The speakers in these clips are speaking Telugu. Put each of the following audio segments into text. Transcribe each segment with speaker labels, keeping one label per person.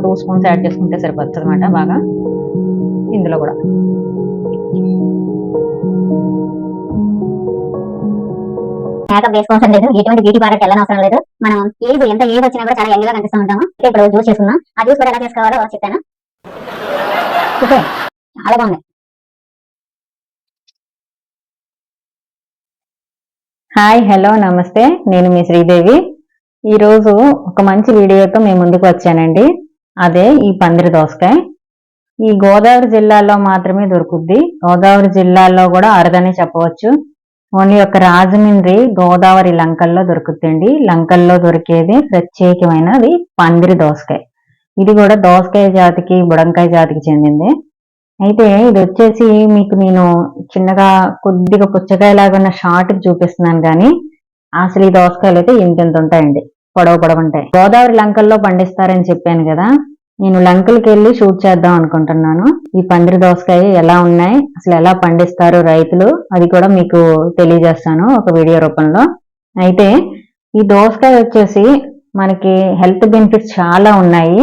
Speaker 1: ఒక టూ స్పూన్స్ యాడ్ చేసుకుంటే సరిపోతుంది అనమాట బాగా. ఇందులో కూడా.
Speaker 2: మేకప్ వేసుకోవడం లేదు. ఎటువంటి బ్యూటీ పార్లర్కి వెళ్ళని అవసరం లేదు. మనం ఏజ్ ఎంత ఏజ్ వచ్చినా కూడా చాలా యంగ్గా కనిపిస్తూ ఉంటాము. ఇప్పుడు జ్యూస్ చేసుకుందాం. ఆ జ్యూస్ కూడా ఎలా చేసుకోవాలో చెప్తాను. ఓకే. చాలా బాగుంది.
Speaker 1: హాయ్ హలో నమస్తే. నేను మీ శ్రీదేవి. ఈరోజు ఒక మంచి వీడియోతో మేము ముందుకు వచ్చానండి. అదే ఈ పందిరి దోసకాయ. ఈ గోదావరి జిల్లాలో మాత్రమే దొరుకుద్ది. గోదావరి జిల్లాలో కూడా అరుదనే చెప్పవచ్చు. ఓన్లీ ఒక రాజమండ్రి గోదావరి లంకల్లో దొరుకుతుందండి. లంకల్లో దొరికేది ప్రత్యేకమైనది పందిరి దోసకాయ. ఇది కూడా దోసకాయ జాతికి బుడంకాయ జాతికి చెందింది. అయితే ఇది వచ్చేసి మీకు నేను చిన్నగా కొద్దిగా పుచ్చకాయలాగా ఉన్న షార్ట్ చూపిస్తున్నాను కానీ అసలు ఈ దోసకాయలు అయితే ఇంత ఇంత ఉంటాయండి. పొడవు పొడవు ఉంటాయి. గోదావరి లంకల్లో పండిస్తారని చెప్పాను కదా నేను లంకలకి వెళ్ళి షూట్ చేద్దాం అనుకుంటున్నాను. ఈ పందిరి దోసకాయ ఎలా ఉన్నాయి? అసలు ఎలా పండిస్తారు రైతులు? అది కూడా మీకు తెలియజేస్తాను ఒక వీడియో రూపంలో. అయితే ఈ దోసకాయ వచ్చేసి మనకి హెల్త్ బెనిఫిట్స్ చాలా ఉన్నాయి.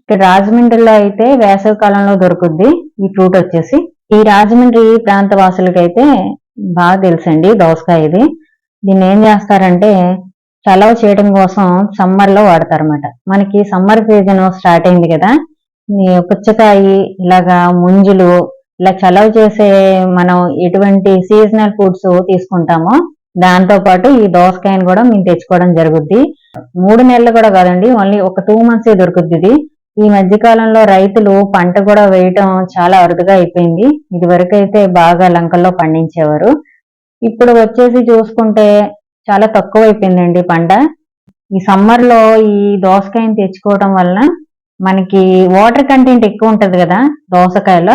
Speaker 1: ఇక్కడ రాజమండ్రిలో అయితే వేసవి కాలంలో దొరుకుద్ది ఈ ఫ్రూట్ వచ్చేసి. ఈ రాజమండ్రి ప్రాంత వాసులకైతే బాగా తెలుసండి దోసకాయ ఇది. దీన్ని ఏం చేస్తారంటే చలవ చేయడం కోసం సమ్మర్లో వాడతారన్నమాట. మనకి సమ్మర్ సీజన్ స్టార్ట్ అయింది కదా పుచ్చకాయి పుచ్చకాయ ఇలాగా ముంజులు ఇలా చలవ చేసే మనం ఎటువంటి సీజనల్ ఫుడ్స్ తీసుకుంటామో దాంతో పాటు ఈ దోసకాయని కూడా మేము తెచ్చుకోవడం జరుగుద్ది. మూడు నెలలు కూడా కాదండి ఓన్లీ ఒక టూ మంత్స్ దొరుకుద్ది ఇది. ఈ మధ్య కాలంలో రైతులు పంట కూడా వేయటం చాలా అరుదుగా అయిపోయింది. ఇది వరకు అయితే బాగా లంకల్లో పండించేవారు. ఇప్పుడు వచ్చేసి చూసుకుంటే చాలా తక్కువ అయిపోయిందండి పంట. ఈ సమ్మర్లో ఈ దోసకాయని తెచ్చుకోవడం వలన మనకి వాటర్ కంటెంట్ ఎక్కువ ఉంటుంది కదా దోసకాయలో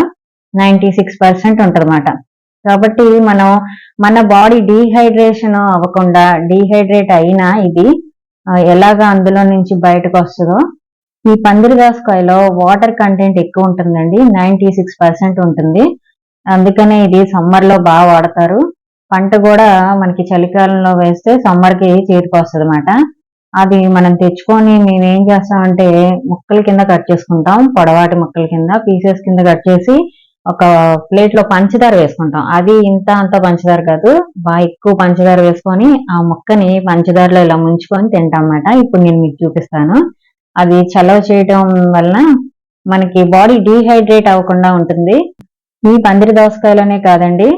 Speaker 1: నైంటీ సిక్స్ పర్సెంట్ ఉంటుందన్నమాట. కాబట్టి మనం మన బాడీ డీహైడ్రేషన్ అవ్వకుండా డీహైడ్రేట్ అయినా ఇది ఎలాగా ఎలాగ అందులో నుంచి బయటకు వస్తుందో ఈ పందిరి దోసకాయలో వాటర్ కంటెంట్ ఎక్కువ ఉంటుందండి నైన్టీ సిక్స్ పర్సెంట్ ఉంటుంది. అందుకనే ఇది సమ్మర్లో బాగా వాడతారు. పంట కూడా మనకి చలికాలంలో వేస్తే సమ్మర్కి చేతికి వస్తుంది అనమాట అది మనం తెచ్చుకొని మేము ఏం చేస్తామంటే ముక్కల కింద కట్ చేసుకుంటాం. పొడవాటి ముక్కల కింద పీసెస్ కింద కట్ చేసి ఒక ప్లేట్లో పంచదార వేసుకుంటాం. అది ఇంత అంత పంచదార కాదు బాగా ఎక్కువ పంచదార వేసుకొని ఆ ముక్కని పంచదారలో ఇలా ముంచుకొని తింటాం అన్నమాట ఇప్పుడు నేను మీకు చూపిస్తాను. అది చలవ చేయటం వలన మనకి బాడీ డీహైడ్రేట్ అవ్వకుండా ఉంటుంది. ఈ పందిరి దోసకాయలోనే కాదండి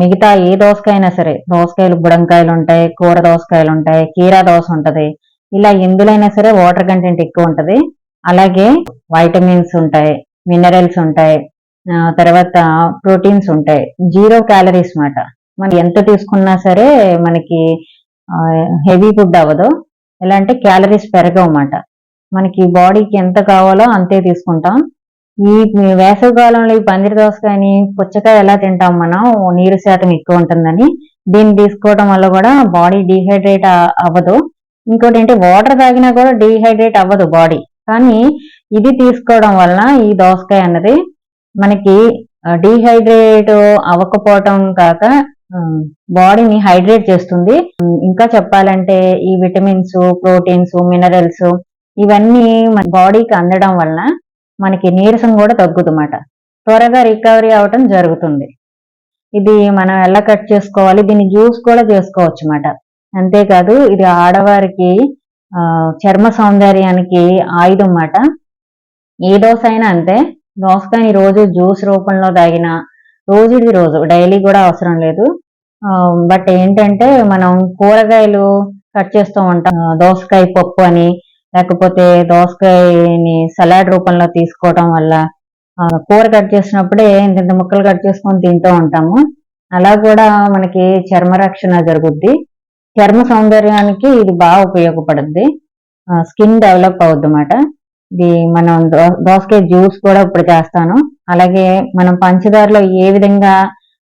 Speaker 1: మిగతా ఏ దోసకాయ అయినా సరే దోసకాయలు బుడంకాయలు ఉంటాయి కూర దోసకాయలు ఉంటాయి కీరా దోస ఉంటది. ఇలా ఎందులైనా సరే వాటర్ కంటెంట్ ఎక్కువ ఉంటది. అలాగే వైటమిన్స్ ఉంటాయి మినరల్స్ ఉంటాయి తర్వాత ప్రోటీన్స్ ఉంటాయి. జీరో క్యాలరీస్ మాట. మనం ఎంత తీసుకున్నా సరే మనకి హెవీ ఫుడ్ అవ్వదు. ఎలా అంటే క్యాలరీస్ పెరగవు అన్నమాట మనకి బాడీకి ఎంత కావాలో అంతే తీసుకుంటాం. ఈ వేసవి కాలంలో ఈ పందిరి దోసకాయని పుచ్చకాయ ఎలా తింటాం మనం? నీరు శాతం ఎక్కువ ఉంటుందని. దీన్ని తీసుకోవడం వల్ల కూడా బాడీ డీహైడ్రేట్ అవ్వదు. ఇంకోటి ఏంటి వాటర్ తాగినా కూడా డీహైడ్రేట్ అవ్వదు బాడీ. కానీ ఇది తీసుకోవడం వలన ఈ దోసకాయ అన్నది మనకి డీహైడ్రేట్ అవ్వకపోవటం కాక బాడీని హైడ్రేట్ చేస్తుంది. ఇంకా చెప్పాలంటే ఈ విటమిన్స్ ప్రోటీన్స్ మినరల్స్ ఇవన్నీ మన బాడీకి అందడం వలన మనకి నీరసం కూడా తగ్గుతుందన్నమాట. త్వరగా రికవరీ అవటం జరుగుతుంది. ఇది మనం ఎలా కట్ చేసుకోవాలి? దీన్ని జ్యూస్ కూడా చేసుకోవచ్చు అన్నమాట అంతేకాదు ఇది ఆడవారికి చర్మ సౌందర్యానికి ఆయుధం అన్నమాట ఏ దోశ అయినా అంతే. దోసకాయని రోజు జ్యూస్ రూపంలో తాగిన రోజుది రోజు డైలీ కూడా అవసరం లేదు. బట్ ఏంటంటే మనం కూరగాయలు కట్ చేస్తూ ఉంటాం. దోసకాయ పప్పు అని లేకపోతే దోసకాయని సలాడ్ రూపంలో తీసుకోవటం వల్ల కూర కట్ చేసినప్పుడే ఇంత ఇంత ముక్కలు కట్ చేసుకొని తింటూ ఉంటాము. అలా కూడా మనకి చర్మ రక్షణ జరుగుద్ది. చర్మ సౌందర్యానికి ఇది బాగా ఉపయోగపడుద్ది. స్కిన్ డెవలప్ అవుద్ది అన్నమాట ఇది మనం దోసకాయ జ్యూస్ కూడా ఇప్పుడు చేస్తాను. అలాగే మనం పంచదారలో ఏ విధంగా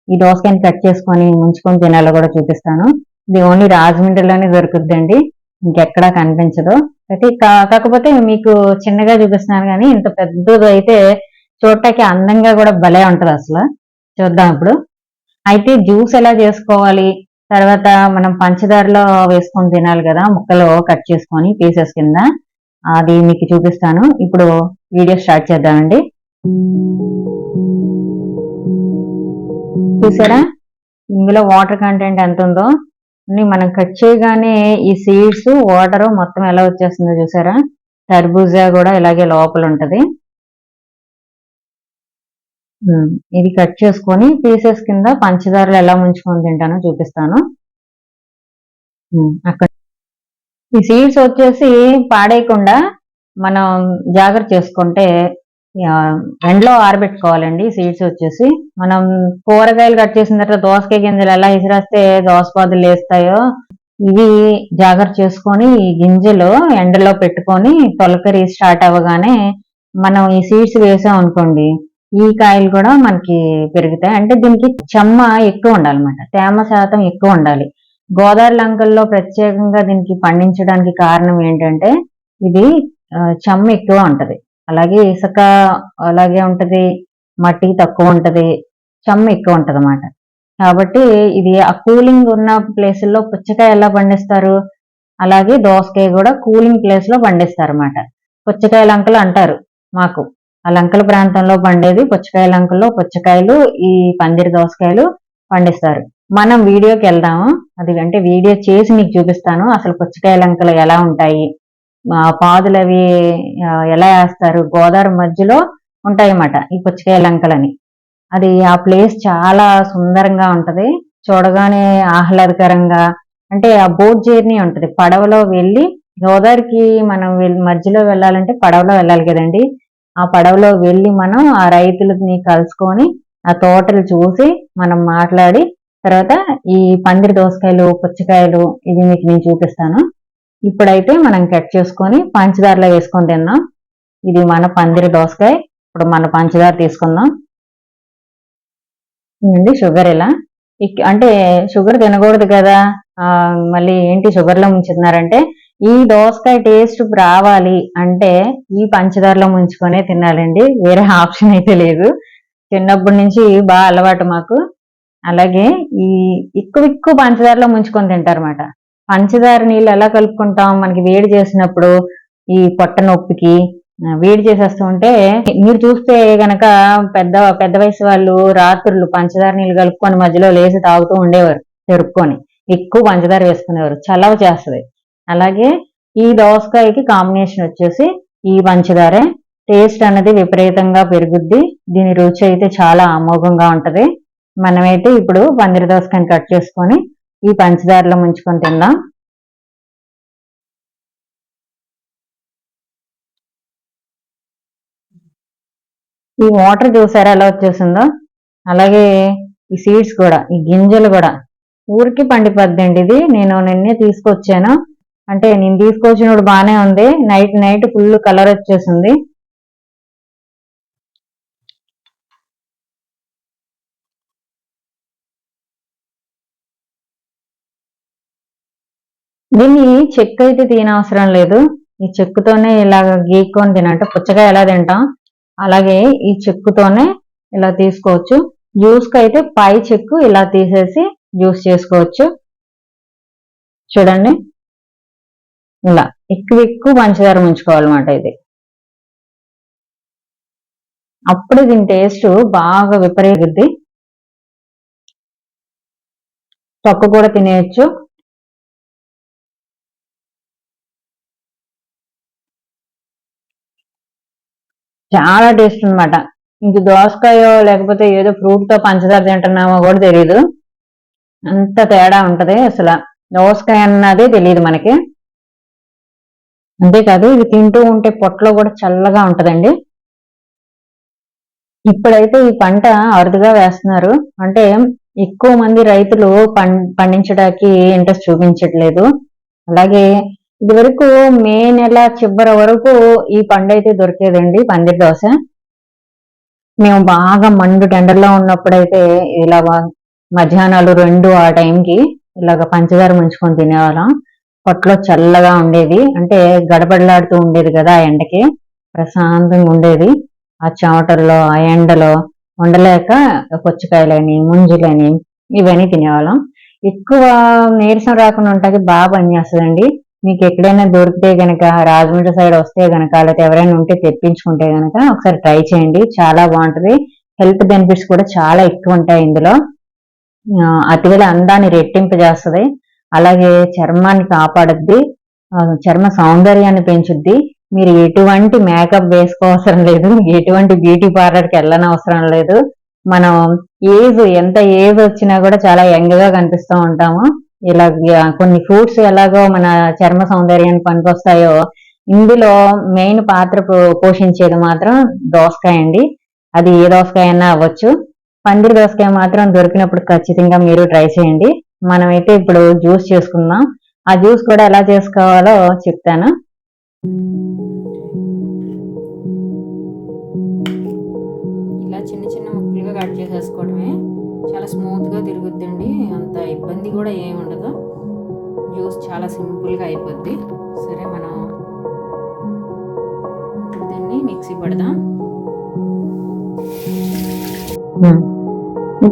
Speaker 1: ఈ దోసకాయని కట్ చేసుకొని ముంచుకొని తినాలో కూడా చూపిస్తాను. ఇది ఓన్లీ రాజమండ్రిలోనే దొరుకుద్దండి. ఇంకెక్కడా కనిపించదు. అయితే కా- కాకపోతే మీకు చిన్నగా చూపిస్తున్నాను కానీ ఇంత పెద్దది అయితే చూడటానికి అందంగా కూడా భలే ఉంటుంది అసలు. చూద్దాం ఇప్పుడు. అయితే జ్యూస్ ఎలా చేసుకోవాలి? తర్వాత మనం పంచదారలో వేసుకొని తినాలి కదా ముక్కలు కట్ చేసుకొని పీసెస్ కింద. అది మీకు చూపిస్తాను. ఇప్పుడు వీడియో స్టార్ట్ చేద్దామండి. చూసారా? ఇందులో వాటర్ కంటెంట్ ఎంత ఉందో? మనం కట్ చేయగానే ఈ సీడ్స్ వాటర్ మొత్తం ఎలా వచ్చేస్తుందో చూసారా? టర్బూజా కూడా ఇలాగే లోపల ఉంటది ఇది కట్ చేసుకొని పీసెస్ కింద పంచదారలు ఎలా ముంచుకొని తింటానో చూపిస్తాను. అక్కడ ఈ సీడ్స్ వచ్చేసి పాడేయకుండా మనం జాగ్రత్త చేసుకుంటే ఎండలో ఆరబెట్టుకోవాలండి సీడ్స్ వచ్చేసి. మనం కూరగాయలు కట్ చేసిన తర్వాత దోసకాయ గింజలు ఎలా విసిరేస్తే దోసపాదులు వేస్తాయో ఇవి జాగ్రత్త చేసుకొని ఈ గింజలు ఎండలో పెట్టుకొని తొలకరి స్టార్ట్ అవ్వగానే మనం ఈ సీడ్స్ వేసాం అనుకోండి ఈ కాయలు కూడా మనకి పెరుగుతాయి. అంటే దీనికి చెమ్మ ఎక్కువ ఉండాలన్నమాట తేమ శాతం ఎక్కువ ఉండాలి. గోదావరి లంకల్లో ప్రత్యేకంగా దీనికి పండించడానికి కారణం ఏంటంటే ఇది చెమ్మ ఎక్కువ ఉంటది. అలాగే ఇసుక అలాగే ఉంటుంది మట్టి తక్కువ ఉంటుంది చెమ్మ ఎక్కువ ఉంటుంది అన్నమాట కాబట్టి ఇది ఆ కూలింగ్ ఉన్న ప్లేసుల్లో పుచ్చకాయ ఎలా పండిస్తారు? అలాగే దోసకాయ కూడా కూలింగ్ ప్లేస్లో పండిస్తారు అన్నమాట పుచ్చకాయ లంకలు అంటారు మాకు. ఆ లంకల ప్రాంతంలో పండేది పుచ్చకాయ లంకల్లో పుచ్చకాయలు ఈ పందిరి దోసకాయలు పండిస్తారు. మనం వీడియోకి వెళ్దాము. అది అంటే వీడియో చేసి మీకు చూపిస్తాను. అసలు పుచ్చకాయ లంకలు ఎలా ఉంటాయి? పాదులు అవి ఎలా వేస్తారు? గోదావరి మధ్యలో ఉంటాయన్నమాట ఈ పుచ్చకాయ లంకలని. అది ఆ ప్లేస్ చాలా సుందరంగా ఉంటది. చూడగానే ఆహ్లాదకరంగా అంటే ఆ బోట్ జర్నీ ఉంటుంది. పడవలో వెళ్ళి గోదావరికి మనం వెళ్ళి మధ్యలో వెళ్ళాలంటే పడవలో వెళ్ళాలి కదండి. ఆ పడవలో వెళ్ళి మనం ఆ రైతులని కలుసుకొని ఆ తోటలు చూసి మనం మాట్లాడి తర్వాత ఈ పందిరి దోసకాయలు పుచ్చకాయలు ఇవి మీకు నేను చూపిస్తాను. ఇప్పుడైతే మనం కట్ చేసుకొని పంచదారలో వేసుకొని తిన్నాం. ఇది మన పందిరి దోసకాయ. ఇప్పుడు మన పంచదార తీసుకుందాం. అండి షుగర్ ఇలా. అంటే షుగర్ తినకూడదు కదా. మళ్ళీ ఏంటి షుగర్లో ముంచుతున్నారంటే ఈ దోసకాయ టేస్ట్ రావాలి అంటే ఈ పంచదారలో ముంచుకొనే తినాలండి. వేరే ఆప్షన్ అయితే లేదు. చిన్నప్పటి నుంచి బాగా అలవాటు మాకు. అలాగే ఈ ఎక్కువ ఎక్కువ పంచదారలో ముంచుకొని తింటారన్నమాట. పంచదార నీళ్ళు ఎలా కలుపుకుంటాం? మనకి వేడి చేసినప్పుడు ఈ పొట్ట నొప్పికి వేడి చేసేస్తూ ఉంటే మీరు చూస్తే గనక పెద్ద పెద్ద వయసు వాళ్ళు రాత్రులు పంచదార నీళ్ళు కలుపుకొని మధ్యలో లేచి తాగుతూ ఉండేవారు తెరుపుకొని ఎక్కువ పంచదార వేసుకునేవారు చలవ చేస్తుంది. అలాగే ఈ దోసకాయకి కాంబినేషన్ వచ్చేసి ఈ పంచదారే. టేస్ట్ అనేది విపరీతంగా పెరుగుద్ది. దీని రుచి అయితే చాలా అమోఘంగా ఉంటది. మనమైతే ఇప్పుడు పందిరి దోసకాయని కట్ చేసుకొని ఈ పంచదారలో ముంచుకొని తిందాం. ఈ వాటర్ చూసారా ఎలా వచ్చేసిందో? అలాగే ఈ సీడ్స్ కూడా ఈ గింజలు కూడా. ఊరికి పండిపోద్దండి ఇది. నేను నిన్నే తీసుకొచ్చాను. అంటే నేను తీసుకొచ్చినప్పుడు బాగానే ఉంది. నైట్ నైట్ ఫుల్ కలర్ వచ్చేసింది. దీన్ని చెక్కు అయితే తినవసరం లేదు. ఈ చెక్కుతోనే ఇలాగ గీక్కొని తినంటే పుచ్చకాయ ఎలా తింటాం? అలాగే ఈ చెక్కుతోనే ఇలా తీసుకోవచ్చు. జ్యూస్కి అయితే పై చెక్కు ఇలా తీసేసి జ్యూస్ చేసుకోవచ్చు. చూడండి. ఇలా ఎక్కువ ఎక్కువ పంచదార ముంచుకోవాలన్నమాట ఇది. అప్పుడు దీని టేస్ట్ బాగా విపరీతుంది తొక్క కూడా తినేయచ్చు. చాలా టేస్ట్ అన్నమాట. ఇంక దోసకాయో లేకపోతే ఏదో ఫ్రూట్తో పంచదార తింటున్నామో కూడా తెలియదు అంత తేడా ఉంటది అసలు. దోసకాయ అన్నదే తెలియదు మనకి. అంతేకాదు ఇది తింటూ ఉంటే పొట్టలో కూడా చల్లగా ఉంటదండి. ఇప్పుడైతే ఈ పంట అరుదుగా వేస్తున్నారు. అంటే ఎక్కువ మంది రైతులు పండించడానికి ఇంట్రెస్ట్ చూపించట్లేదు. అలాగే ఇది వరకు మే నెల చివరి వరకు ఈ పండు అయితే దొరికేదండి పందిరి దోశ. మేము బాగా మండు టెండర్లో ఉన్నప్పుడైతే ఇలా మధ్యాహ్నాలు రెండు ఆ టైంకి ఇలాగ పంచదార ముంచుకొని తినేవాళ్ళం. పొట్టలో చల్లగా ఉండేది. అంటే గడబడలాడుతూ ఉండేది కదా ఆ ఎండకి. ప్రశాంతంగా ఉండేది. ఆ చెమటల్లో ఆ ఎండలో ఉండలేక పుచ్చకాయలని ముంజులని ఇవన్నీ తినేవాళ్ళం. ఎక్కువ నీరసం రాకుండా ఉంటాకి బాగా పనిచేస్తుందండి. మీకు ఎక్కడైనా దొరికితే గనక రాజమండ్రి సైడ్ వస్తే గనక లేకపోతే ఎవరైనా ఉంటే తెప్పించుకుంటే గనక ఒకసారి ట్రై చేయండి. చాలా బాగుంటుంది. హెల్త్ బెనిఫిట్స్ కూడా చాలా ఎక్కువ ఉంటాయి ఇందులో. అతివేళ అందాన్ని రెట్టింపు చేస్తుంది. అలాగే చర్మాన్ని కాపాడుద్ది. చర్మ సౌందర్యాన్ని పెంచుద్ది. మీరు ఎటువంటి మేకప్ వేసుకోవసరం లేదు. ఎటువంటి బ్యూటీ పార్లర్కి వెళ్ళని అవసరం లేదు. మనం ఏజ్ ఎంత ఏజ్ వచ్చినా కూడా చాలా యంగ్గా కనిపిస్తూ ఉంటాము. ఇలా కొన్ని ఫ్రూట్స్ ఎలాగో మన చర్మ సౌందర్యానికి పనికొస్తాయో ఇందులో మెయిన్ పాత్ర పో- పోషించేది మాత్రం దోసకాయ అండి. అది ఏ దోసకాయ అయినా అవ్వచ్చు. పందిరి దోసకాయ మాత్రం దొరికినప్పుడు ఖచ్చితంగా మీరు ట్రై చేయండి. మనమైతే ఇప్పుడు జ్యూస్ చేసుకుందాం. ఆ జ్యూస్ కూడా ఎలా చేసుకోవాలో చెప్తాను. ఇలా చిన్న చిన్న ముక్కలుగా కట్ చేసేసుకోవడమే. చాలా స్మూత్గా తిరుగుద్దండి. అంత ఇబ్బంది కూడా ఏమి ఉండదు. జ్యూస్ చాలా సింపుల్గా అయిపోద్ది. సరే మనం దీన్ని మిక్సీ పడదాం.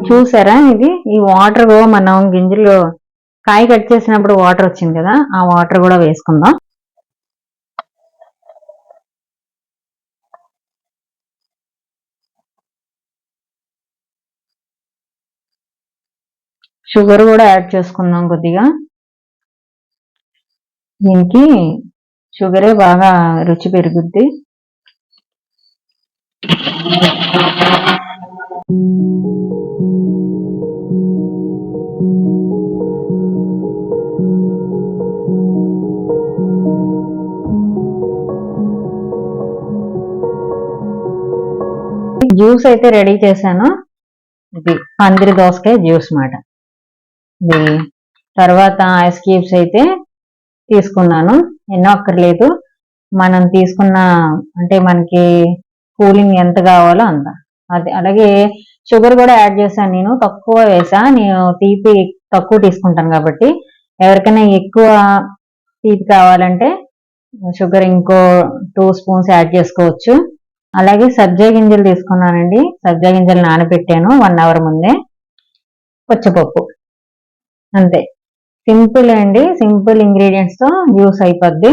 Speaker 1: చూసారా ఇది? ఈ వాటర్ మనం గింజలు కాయ కట్ చేసినప్పుడు వాటర్ వచ్చింది కదా ఆ వాటర్ కూడా వేసుకుందాం. షుగర్ కూడా యాడ్ చేసుకుందాం కొద్దిగా. దీనికి షుగరే బాగా రుచి పెరుగుద్ది. జ్యూస్ అయితే రెడీ చేశాను. ఇది పందిరి దోసకాయ జ్యూస్ మాట. తర్వాత ఐస్ క్యూబ్స్ అయితే తీసుకున్నాను. ఎన్నో అక్కర్లేదు. మనం తీసుకున్న అంటే మనకి కూలింగ్ ఎంత కావాలో అంత. అది అలాగే షుగర్ కూడా యాడ్ చేశాను నేను. తక్కువ వేసా. నేను తీపి తక్కువ తీసుకుంటాను కాబట్టి. ఎవరికైనా ఎక్కువ తీపి కావాలంటే షుగర్ ఇంకో టూ స్పూన్స్ యాడ్ చేసుకోవచ్చు. అలాగే సబ్జా గింజలు తీసుకున్నానండి. సబ్జా గింజలు నానబెట్టాను వన్ అవర్ ముందే. పచ్చపప్పు. అంతే. సింపుల్ అండి. సింపుల్ ఇంగ్రీడియంట్స్తో జ్యూస్ అయిపోద్ది.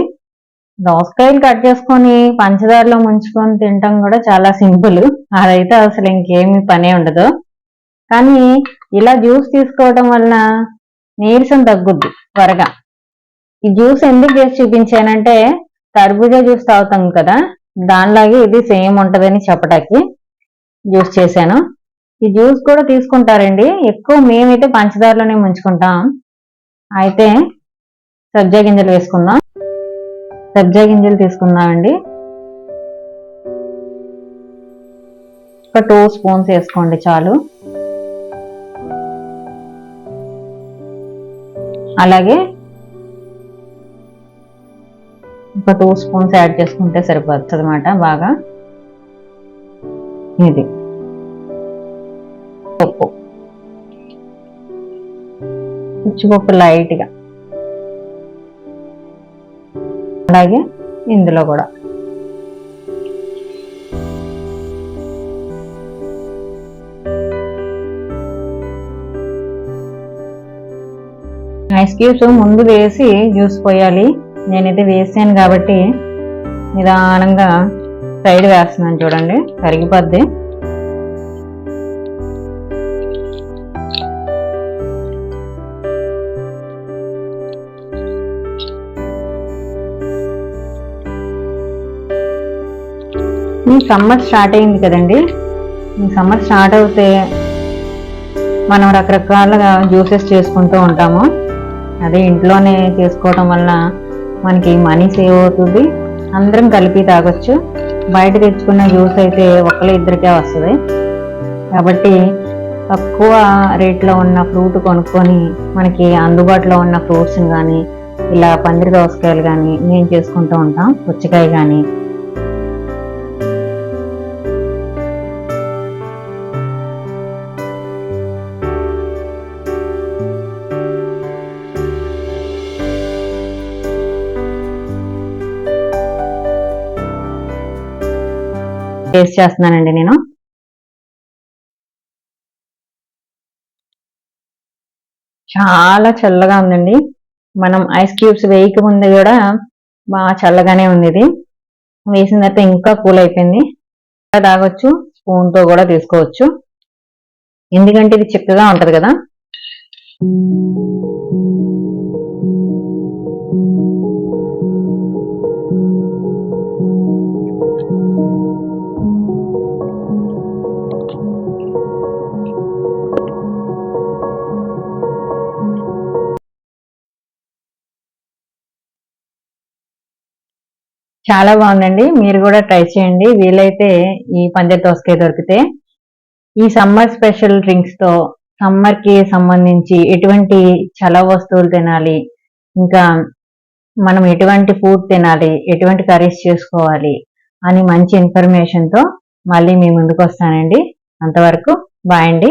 Speaker 1: దోసకాయలు కట్ చేసుకొని పంచదారలో ముంచుకొని తినటం కూడా చాలా సింపుల్. అదైతే అసలు ఇంకేమి పనే ఉండదు. కానీ ఇలా జ్యూస్ తీసుకోవడం వలన నీరసం తగ్గుద్ది త్వరగా. ఈ జ్యూస్ ఎందుకు చేసి చూపించానంటే కర్బూజా జ్యూస్ తాగుతాం కదా దానిలాగే ఇది సేమ్ ఉంటదని చెప్పడానికి జ్యూస్ చేశాను. ఈ జ్యూస్ కూడా తీసుకుంటారండి. ఎక్కువ మేమైతే పంచదారలోనే ముంచుకుంటాం. అయితే సబ్జా గింజలు వేసుకుందాం. సబ్జా గింజలు తీసుకుందామండి. ఒక టూ స్పూన్స్ వేసుకోండి చాలు. అలాగే ఒక టూ స్పూన్స్ యాడ్ చేసుకుంటే సరిపోతుంది అనమాట బాగా. ఇది. పుచ్చిపప్పు లైట్గా అలాగే ఇందులో కూడా. ఐస్ క్యూబ్స్ ముందు వేసి జ్యూస్ పోయాలి. నేనైతే వేసాను కాబట్టి నిదానంగా సైడ్ వేస్తున్నాను చూడండి. కరిగిపోద్ది. సమ్మర్ స్టార్ట్ అయింది కదండి. సమ్మర్ స్టార్ట్ అవుతే మనం రకరకాలుగా జ్యూసెస్ చేసుకుంటూ ఉంటాము. అదే ఇంట్లోనే చేసుకోవటం వల్ల మనకి మనీ సేవ్ అవుతుంది. అందరం కలిపి తాగొచ్చు. బయట తెచ్చుకున్న జ్యూస్ అయితే ఒకళ్ళ ఇద్దరికే వస్తుంది. కాబట్టి తక్కువ రేట్లో ఉన్న ఫ్రూట్ కొనుక్కొని మనకి అందుబాటులో ఉన్న ఫ్రూట్స్ని కానీ ఇలా పందిరి దోసకాయలు కానీ మేము చేసుకుంటూ ఉంటాం. పుచ్చకాయ కానీ టేస్ట్ చేస్తున్నానండి నేను. చాలా చల్లగా ఉందండి. మనం ఐస్ క్యూబ్స్ వేయక ముందు కూడా బాగా చల్లగానే ఉంది ఇది వేసిన తర్వాత ఇంకా కూల్ అయిపోయింది. ఇంకా తాగొచ్చు స్పూన్తో కూడా తీసుకోవచ్చు. ఎందుకంటే ఇది చిక్కగా ఉంటుంది కదా. చాలా బాగుందండి. మీరు కూడా ట్రై చేయండి. వీలైతే ఈ పందిరి దోసకాయ దొరికితే. ఈ సమ్మర్ స్పెషల్ డ్రింక్స్తో సమ్మర్కి సంబంధించి ఎటువంటి చలవ వస్తువులు తినాలి ఇంకా మనం ఎటువంటి ఫుడ్ తినాలి ఎటువంటి కర్రీస్ చేసుకోవాలి అని మంచి ఇన్ఫర్మేషన్తో మళ్ళీ మీ ముందుకు వస్తానండి. అంతవరకు బాయ్ అండి.